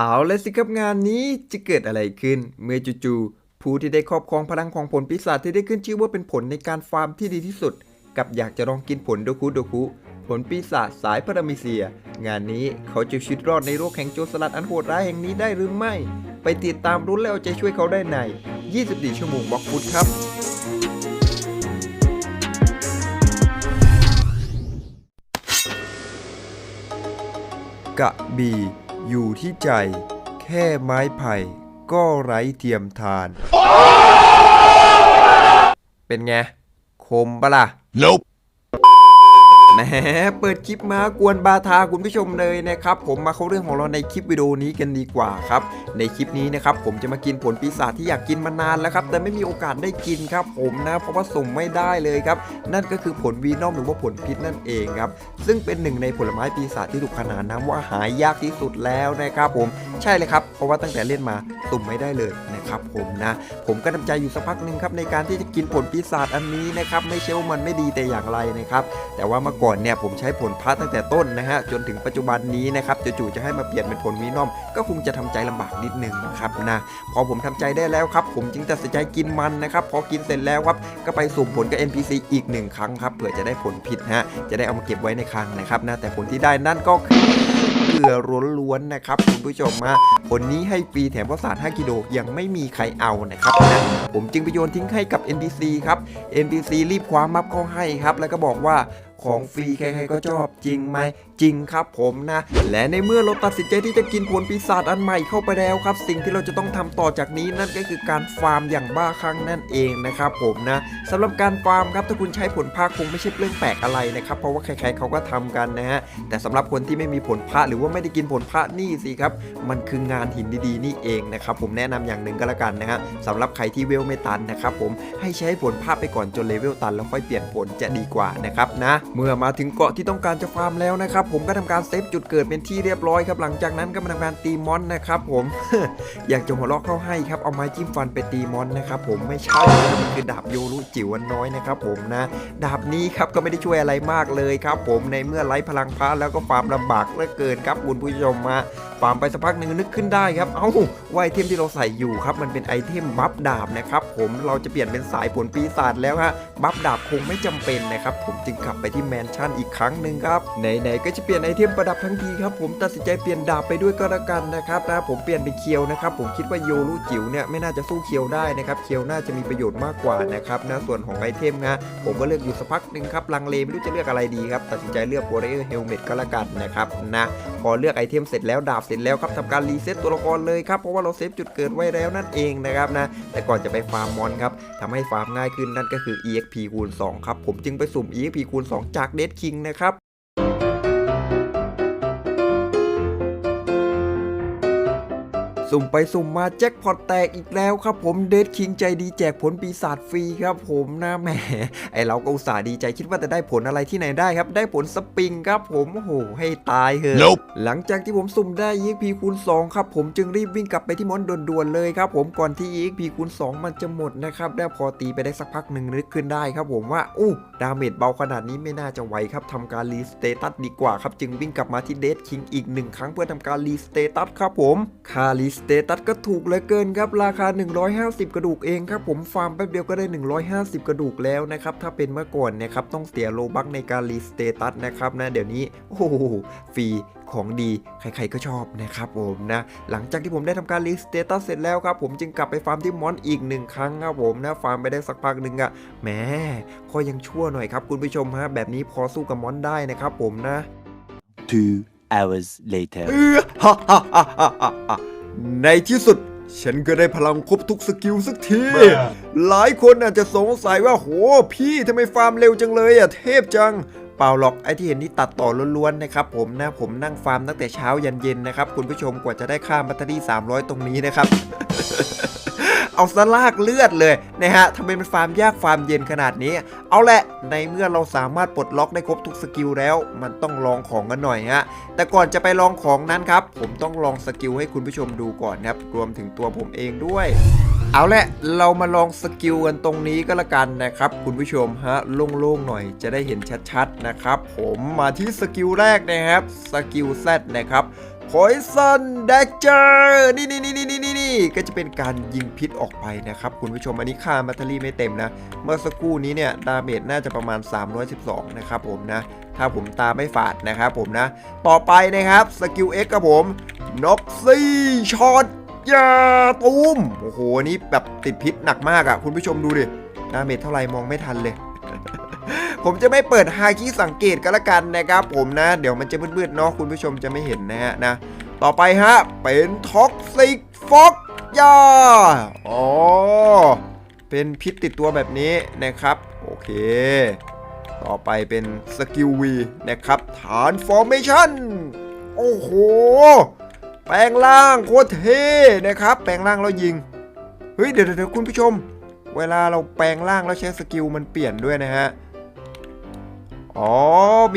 เอาเลยสิครับงานนี้จะเกิดอะไรขึ้น เมื่อจู่ๆผู้ที่ได้ครอบครองพลังของผลปีศาจที่ได้ขึ้นชื่อว่าเป็นผลในการฟาร์มที่ดีที่สุด กับอยากจะลองกินผลโดคุโดคุผลปีศาจสายพารามิเซีย งานนี้เขาจะชีวิตรอดในโลกแห่งโจรสลัดอันโหดร้ายแห่งนี้ได้หรือไม่ ไปติดตามรุ้นแล้วใจช่วยเขาได้ใน 24 ชั่วโมงบล็อกฟุตครับ กะบี อยู่ที่ใจ แค่ไม้ไผ่ก็ไร้เทียมทาน เป็นไง คมปะล่ะ Nope. แหมเปิดคลิปมากวนบาทาคุณผู้ชมเลยนะครับ ผมมาเข้าเรื่องของเราในคลิปวิดีโอนี้กันดีกว่าครับ ในคลิปนี้นะครับผมจะมากินผลปีศาจที่อยากกินมานานแล้วครับ แต่ไม่มีโอกาสได้กินครับ ผมนะเพราะว่าสุ่มไม่ได้เลยครับ นั่นก็คือผลวีนอมหรือว่าผลพิษนั่นเองครับ ซึ่งเป็นหนึ่งในผลไม้ปีศาจที่ถูกขนานนามว่าหายากที่สุดแล้วนะครับผมใช่เลยครับเพราะว่าตั้งแต่เล่นมาสุ่มไม่ได้เลยนะครับผมนะผมก็ทำใจอยู่สักพักหนึ่งครับในการที่จะกินผลปีศาจอันนี้นะครับไม่ใช่ว่ามันไม่ดีแต่อย่างไรนะครับแต่ว่าเมื่อก่อน่อนเนี่ยผมใช้ผลพัดตั้งแต่ต้นนะฮะจนถึงปัจจุบันนี้นะครับจู่ๆจะให้มาเปลี่ยนเป็นผลวีนอม ก็คงจะทำใจลำบากนิดนึงนะครับนะพอผมทำใจได้แล้วครับ ผมจึงตัดสินใจกินมันนะครับพอกินเสร็จแล้วครับก็ไปสุ่มผลกับ NPC อีกหนึ่งครั้งครับเผื่อจะได้ผลผิดฮะจะได้เอามาเก็บไว้ในคลังนะครับนะแต่ผลที่ได้นั่นก็คือเกลือล้วนๆนะครับคุณผู้ชมมาผลนี้ให้ฟรีแถมข้าวสาร 5 กิโลยังไม่มีใครเอานะครับนะผมจึงไปโยนทิ้งให้กับ NPC ครับ NPC รีบคว้ามับเข้าให้ครับ แล้วก็บอกว่า ของฟรีใครๆก็ชอบจริงไหม จริงครับผมนะ และในเมื่อเราตัดสินใจที่จะกินผลปีศาจอันใหม่เข้าไปแล้วครับ สิ่งที่เราจะต้องทำต่อจากนี้นั่นก็คือการฟาร์มอย่างบ้าคลั่งนั่นเองนะครับผมนะสำหรับการฟาร์มครับถ้าคุณใช้ผลพาคงไม่ใช่เรื่องแปลกอะไรนะครับเพราะว่าใครๆเขาก็ทำกันนะฮะแต่สำหรับคนที่ไม่มีผลพระหรือว่าไม่ได้กินผลพระนี่สิครับมันคืองานหินดีๆนี่เองนะครับผมแนะนำอย่างหนึ่งก็แล้วกันนะฮะสำหรับใครที่เวลไม่ตันนะครับผมให้ใช้ผลพระไปก่อนจนเลเวลตันแล้วค่อยเปลี่ยนผลจะดีกว่านะครับนะเมื่อมาถึงเกาะที่ต้องการจะฟาร์มแล้วนะครับผมก็ทำการเซฟจุดเกิดเป็นที่เรียบร้อยครับหลังจากนั้นก็มาทำการตีมอนนะครับผม อยากจะหัวเราะเข้าให้ครับเอาไม้จิ้มฟันไปตีมอนนะครับผมไม่ใช่ครับมันคือดาบโยรุจิ๋วน้อยนะครับผมนะ ดาบนี้ครับก็ไม่ได้ช่วยอะไรมากเลยครับ ผมในเมื่อไร้พลังพระแล้วก็ฟาร์มลำบากเหลือเกินครับคุณผู้ชมมาฟาร์มไปสักพักหนึ่งนึกขึ้นได้ครับเอ้าว่าไอเทมที่เราใส่อยู่ครับมันเป็นไอเทมบัฟดาบนะครับผมเราจะเปลี่ยนเป็นสายผลปีศาจแล้วฮะบัฟดาบคงไม่จำเป็นนะครับผมจึงกลับไปที่แมนชั่นอีกครั้งหนึ่งครับไหนๆก็จะเปลี่ยนไอเทมประดับทั้งทีครับผมตัดสินใจเปลี่ยนดาบไปด้วยก็แล้วกันนะครับนะผมเปลี่ยนเป็นเคียวนะครับผมคิดว่าโยรุจิ๋วเนี่ยไม่น่าจะสู้เคียวได้นะครับเคียวน่าจะมีประโยชน์มากกว่านะครับนะส่วนของไอเทมนะผมก็เลือกอยู่สักพักหนึ่งครับลังเลไม่รู้จะเลือกอะไรดีครับตัดสินใจเลือก Warrior Helmet ก็แล้วกันนะครับนะพอเลือกไอเทมเสร็จแล้วดาบเสร็จแล้วครับทำการรีเซ็ตตัวละครเลยครับเพราะว่าเราเซฟจุดเกิดไว้แล้วนั่นเองนะครับนะแต่ก่อนจะไปฟาร์มมอนครับทำให้ฟาร์มง่ายขึ้นนั่นก็คือ EXP คูณ2ครับผมจึงไปสุ่ม EXP คูณ2จาก Dead King นะครับ สุ่มไปสุ่มมาแจ็คพอตแตกอีกแล้วครับผมเดดคิงใจดีแจกผลปีศาจฟรีครับผมนะแหมไอเราก็อุตส่าห์ดีใจคิดว่าจะได้ผลอะไรที่ไหนได้ครับ ได้ผลสปริงครับผมโอ้โหให้ตายเหอะ Nope. หลังจากที่ผมสุ่มได้ EXP คูณ2ครับผมจึงรีบวิ่งกลับไปที่มอนด่วนๆเลยครับผมก่อนที่ EXP คูณ2 มันจะหมดนะครับได้พอตีไปได้สักพักหนึ่งนึกขึ้นได้ครับผมว่าอู้ดาเมจเบาขนาดนี้ไม่น่าจะไหวครับทำการรีสเตตัสดีกว่าครับจึงวิ่งกลับมาที่เดดคิงอีกหนึ่งครั้งเพื่อทำการรีสเตตัสครับผมค่ารีสเตตัสก็ถูกเหลือเกินครับ ราคา 150 กระดูกเองครับ ผมฟาร์มแป๊บเดียวก็ได้ 150 กระดูกแล้วนะครับ ถ้าเป็นเมื่อก่อนเนะครับ ต้องเสียโลบักในการรีสเตตัสนะครับนะเดี๋ยวนี้ โอ้โหฟรีของดีใครๆก็ชอบนะครับผมนะหลังจากที่ผมได้ทำการรีสเตตัสเสร็จแล้วครับผมจึงกลับไปฟาร์มที่มอนอีกหนึ่งครั้งครับผมนะฟาร์มไปได้สักพักหนึ่งอะแหมก็ยังชั่วหน่อยครับคุณผู้ชมฮะแบบนี้พอสู้กับมอนได้นะครับผมนะ Two hours later. เออฮ่าฮ่าฮ่าฮ่าฮ่าฮ่าในที่สุด ฉันก็ได้พลังครบทุกสกิลสักที หลายคนอาจจะสงสัยว่าโหพี่ทำไมฟาร์มเร็วจังเลยอะเทพจังเปล่าหรอกไอ้ที่เห็นนี่ตัดต่อล้วนๆนะครับผมนะผมนั่งฟาร์มตั้งแต่เช้ายันเย็นนะครับ คุณผู้ชมกว่าจะได้ค่าแบตเตอรี่ 300 ตรงนี้นะครับ เอาสลากเลือดเลยนะฮะทำไมมันฟาร์มยากฟาร์มเย็นขนาดนี้ เอาแหละในเมื่อเราสามารถปลดล็อกได้ครบทุกสกิลแล้ว มันต้องลองของกันหน่อยฮะแต่ก่อนจะไปลองของนั้นครับ ผมต้องลองสกิลให้คุณผู้ชมดูก่อนนะครับรวมถึงตัวผมเองด้วยเอาละ เรามาลองสกิลกันตรงนี้ก็แล้วกันนะครับคุณผู้ชมฮะโล่งๆหน่อยจะได้เห็นชัดๆนะครับ ผมมาที่สกิลแรกนะครับสกิลแซดนะครับ Poison Dagger นี่นี่นี่นี่นี่นี่ก็จะเป็นการยิงพิษออกไปนะครับ คุณผู้ชมอันนี้ค่ามัตเตอรี่ไม่เต็มนะ เมื่อสักครู่นี้เนี่ยดาเมจน่าจะประมาณ 312 นะครับผมนะ ถ้าผมตาไม่ฝาดนะครับผมนะ ต่อไปนะครับสกิล X กับผมน็อกซี่ช็อตยาตูมโอ้โหอันนี้แบบติดพิษหนักมากอะ่ะ คุณผู้ชมดูดิดาเมจเท่าไหร่มองไม่ทันเลย ผมจะไม่เปิดฮาคิสังเกตกันละกันนะครับ ผมนะ เดี๋ยวมันจะมืดๆเนาะคุณผู้ชมจะไม่เห็นนะฮะนะต่อไปฮะ เป็นท็อกซิกฟอกยาอ๋อเป็นพิษติดตัวแบบนี้นะครับ โอเค ต่อไปเป็นสกิลวีนะครับฐานฟอร์เมชั่นโอ้โห แปลงร่างโคตรเท่นะครับ แปลงร่างแล้วยิง เฮ้ย เดี๋ยวเดี๋ยวคุณผู้ชม เวลาเราแปลงร่างแล้วใช้สกิลมันเปลี่ยนด้วยนะฮะ อ๋อ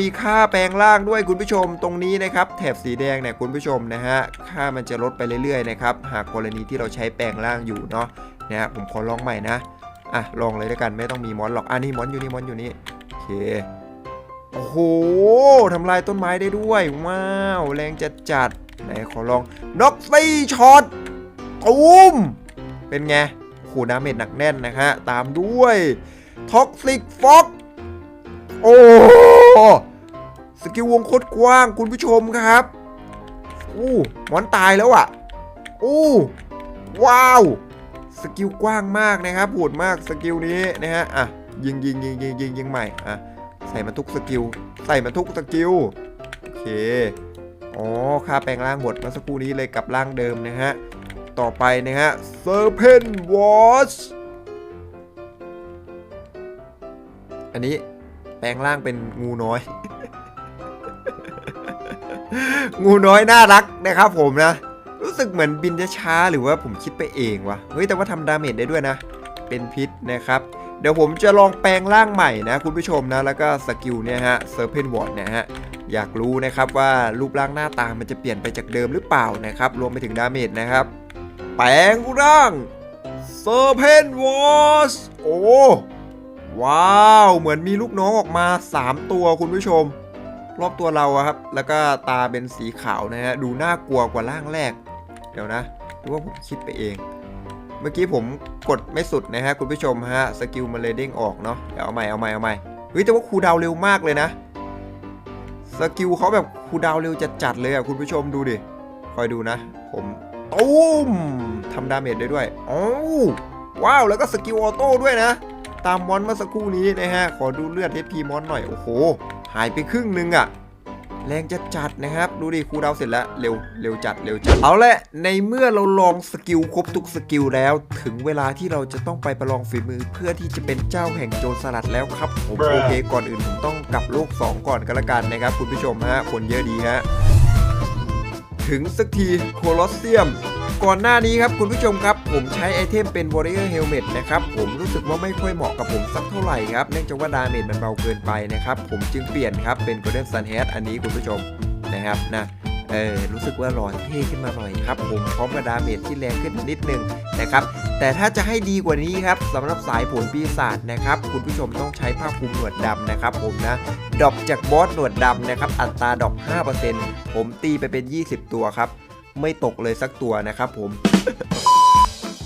มีค่าแปลงร่างด้วยคุณผู้ชมตรงนี้นะครับ แถบสีแดงเนี่ยคุณผู้ชมนะฮะ ค่ามันจะลดไปเรื่อยๆนะครับ หากกรณีที่เราใช้แปลงร่างอยู่เนาะนะฮะผมขอลองใหม่นะ อะ ลองเลยแล้วกันไม่ต้องมีมอนหรอก อะนี่มอนอยู่นี่มอนอยู่นี่ โอเค โอ้โหทำลายต้นไม้ได้ด้วย ว้าว แรงจัดจัดไหนขอลองน็อกซี่ช็อตตูมเป็นไงโอ้โหดาเมจหนักแน่นนะฮะ ตามด้วยท็อกซิกฟ็อกโอ้ สกิลวงโคตรกว้างคุณผู้ชมครับอู้มอนตายแล้วอะอู้ว้าวสกิลกว้างมากนะครับโหดมากสกิลนี้นะฮะอะยิงยิงยิงยิงยิงยิงใหม่อะใส่มาทุกสกิลใส่มาทุกสกิลโอเคอ๋อค่าแปลงร่างหมดเมื่อสักครู่นี้เลยกลับร่างเดิมนะฮะต่อไปนะฮะ Serpent Watch อันนี้ แปลงร่างเป็นงูน้อย งูน้อยน่ารักนะครับผมนะ รู้สึกเหมือนบินช้าหรือว่าผมคิดไปเองวะเฮ้ยแต่ว่าทำดาเมจได้ด้วยนะ เป็นพิษนะครับ เดี๋ยวผมจะลองแปลงร่างใหม่นะคุณผู้ชมนะ แล้วก็สกิลเนี่ยฮะ Serpent Ward เนี่ยฮะอยากรู้นะครับว่ารูปร่างหน้าตามันจะเปลี่ยนไปจากเดิมหรือเปล่านะครับ รวมไปถึงดาเมจนะครับ แปลงร่าง Serpent Wars โอ้ ว้าว เหมือนมีลูกน้องออกมา 3 ตัวคุณผู้ชม รอบตัวเราครับ แล้วก็ตาเป็นสีขาวนะฮะ ดูน่ากลัวกว่าร่างแรก เดี๋ยวนะหรือว่าผมคิดไปเอง เมื่อกี้ผมกดไม่สุดนะฮะคุณผู้ชมฮะ สกิลมันเลยเด้งออกเนาะ เดี๋ยวเอาใหม่เอาใหม่เอาใหม่ เฮ้ยแต่ว่าครูดาวเร็วมากเลยนะ สกิลเขาแบบครูดาวเร็วจัดๆเลยอะคุณผู้ชมดูดิ คอยดูนะ ผมตุ้มทำดาเมจได้ด้วย อ้าวว้าว แล้วก็สกิลออโต้ด้วยนะ ตามมอนเมื่อสักครู่นี้นะฮะ ขอดูเลือดเทพีมอนหน่อย โอ้โห หายไปครึ่งหนึงอะแรงจะจัดนะครับ ดูดิคูลดาวน์เสร็จแล้ว เร็วเร็วจัดเร็วจัด เอาละในเมื่อเราลองสกิลครบทุกสกิลแล้ว ถึงเวลาที่เราจะต้องไปประลองฝีมือเพื่อที่จะเป็นเจ้าแห่งโจรสลัดแล้วครับผมโอเคก่อนอื่นผมต้องกลับโลก 2 ก่อนกันละกันนะครับ คุณผู้ชมฮะคนเยอะดีฮะถึงสักทีโคลอสเซียม ก่อนหน้านี้ครับคุณผู้ชมครับ ผมใช้ไอเทมเป็น Warrior Helmet นะครับ ผมรู้สึกว่าไม่ค่อยเหมาะกับผมสักเท่าไหร่ครับ เนื่องจากว่าดาเมจมันเบาเกินไปนะครับ ผมจึงเปลี่ยนครับเป็น Golden Sun Head อันนี้คุณผู้ชมนะครับนะเออรู้สึกว่าหล่อเท่ขึ้นมาหน่อยครับ ผมพร้อมกับดาเมจที่แรงขึ้นนิดนึงนะครับแต่ถ้าจะให้ดีกว่านี้ครับสำหรับสายผลปีศาจนะครับ คุณผู้ชมต้องใช้ผ้าคลุมหนวดดำนะครับ ผมนะดอปจากบอสหนวดดำนะครับ อัตราดรอป5%ผมตีไปเป็น 20 ตัวครับ ไม่ตกเลยสักตัวนะครับผม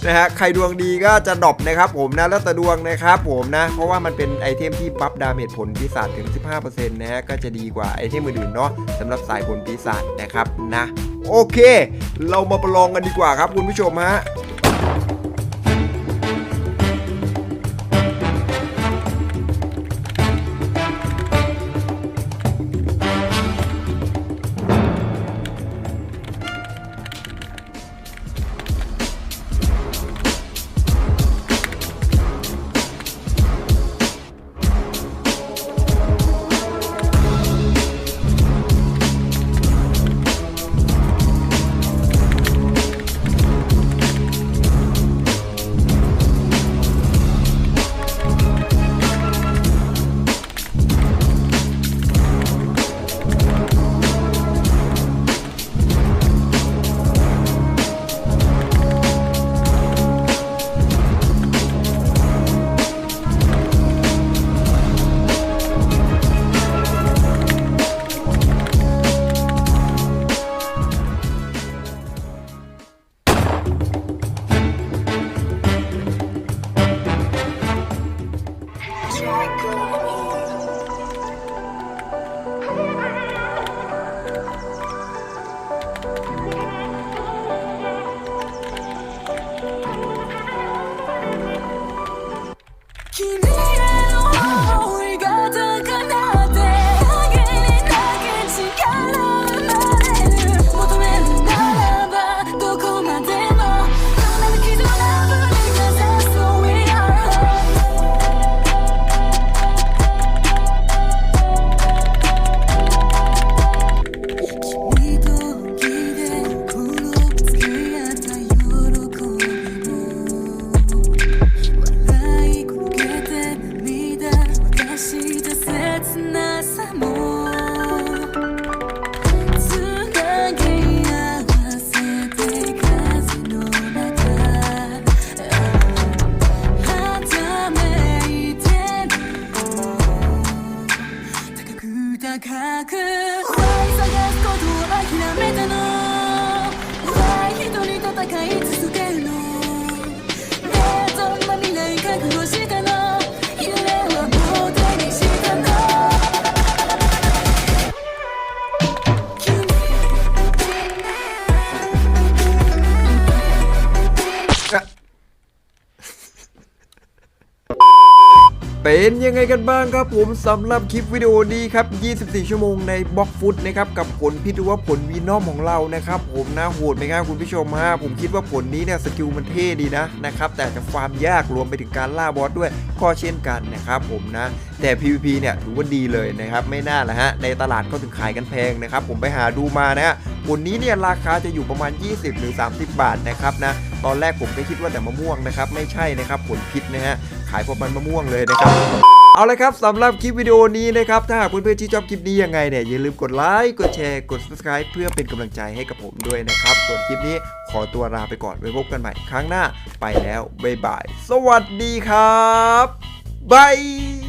นะฮะใครดวงดีก็จะดรอปนะครับผมนะแล้วแต่ดวงนะครับผมนะ เพราะว่ามันเป็นไอเทมที่บัฟดาเมจผลปีศาจถึง 15%นะฮะก็จะดีกว่าไอเทมอื่นๆเนาะสำหรับสายผลปีศาจนะครับนะ โอเค เรามาประลองกันดีกว่าครับคุณผู้ชมฮะ who's เป็นยังไงกันบ้างครับผมสำหรับคลิปวิดีโอนี้ครับ 24 ชั่วโมงในบล็อกฟุตนะครับกับผลพิษหรือว่าผลวีนอมของเรานะครับผมนะโหดไหมครับคุณผู้ชมฮะผมคิดว่าผลนี้เนี่ยสกิลมันเท่ดีนะนะครับแต่จะฟามยากรวมไปถึงการล่าบอสด้วยก็เช่นกันนะครับผมนะแต่ PVP เนี่ยถือว่าดีเลยนะครับไม่น่าละฮะในตลาดก็ถึงขายกันแพงนะครับผมไปหาดูมานะฮะผลนี้เนี่ยราคาจะอยู่ประมาณ 20 หรือ 30 บาทนะครับนะตอนแรกผมก็คิดว่าแต่มะม่วงนะครับไม่ใช่นะครับผลพิษนะฮะ ขายพอมันมะม่วงเลยนะครับ เอาละครับสำหรับคลิปวิดีโอนี้นะครับ ถ้าหากเพื่อนๆที่ชอบคลิปนี้ยังไงเนี่ยอย่าลืมกดไลค์กดแชร์กด subscribe เพื่อเป็นกำลังใจให้กับผมด้วยนะครับ ส่วนคลิปนี้ขอตัวลาไปก่อนไว้พบกันใหม่ครั้งหน้า ไปแล้วบ๊ายบาย สวัสดีครับบาย